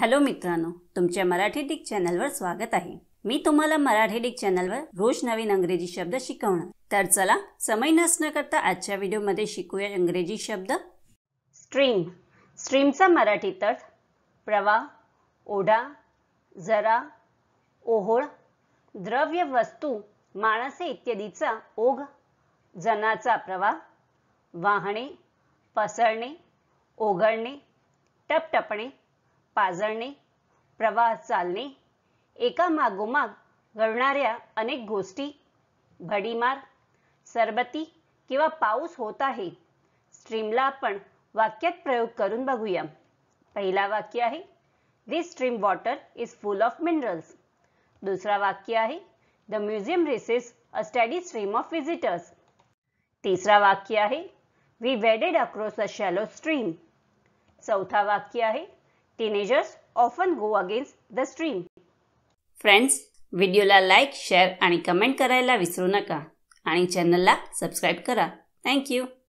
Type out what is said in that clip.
Hello मित्रांनो तुमच्या Marathi Dick चॅनलवर स्वागत आहे. मी तुम्हाला मराठी डिक चॅनलवर रोज नवीन अंग्रेजी शब्द शिकवणार. तर चला समय नसणं करता आजच्या व्हिडिओमध्ये शिकूया इंग्रजी शब्द. स्ट्रीम. स्ट्रीमचा मराठी तट प्रवाह ओढा जरा ओहोळ द्रव्य वस्तू माणसे इत्यादीचा ओघ जनाचा प्रवाह वाहणे पसरणे ओघळणे टपटपणे पाजळणे प्रवाह चालणे एका मागोमाग घडणाऱ्या अनेक गोष्टी भडीमार सरबती किंवा पाऊस होत आहे स्ट्रीमला आपण वाक्यात प्रयोग करून बघूया. पहिला वाक्य आहे this stream water is full of minerals दुसरा वाक्य आहे the museum receives a steady stream of visitors तिसरा वाक्य आहे we waded across a shallow stream चौथा वाक्य आहे teenagers often go against the stream friends व्हिडिओला लाईक शेअर आणि कमेंट करायला विसरू नका. आणि चॅनलला सबस्क्राईब करा. थँक्यू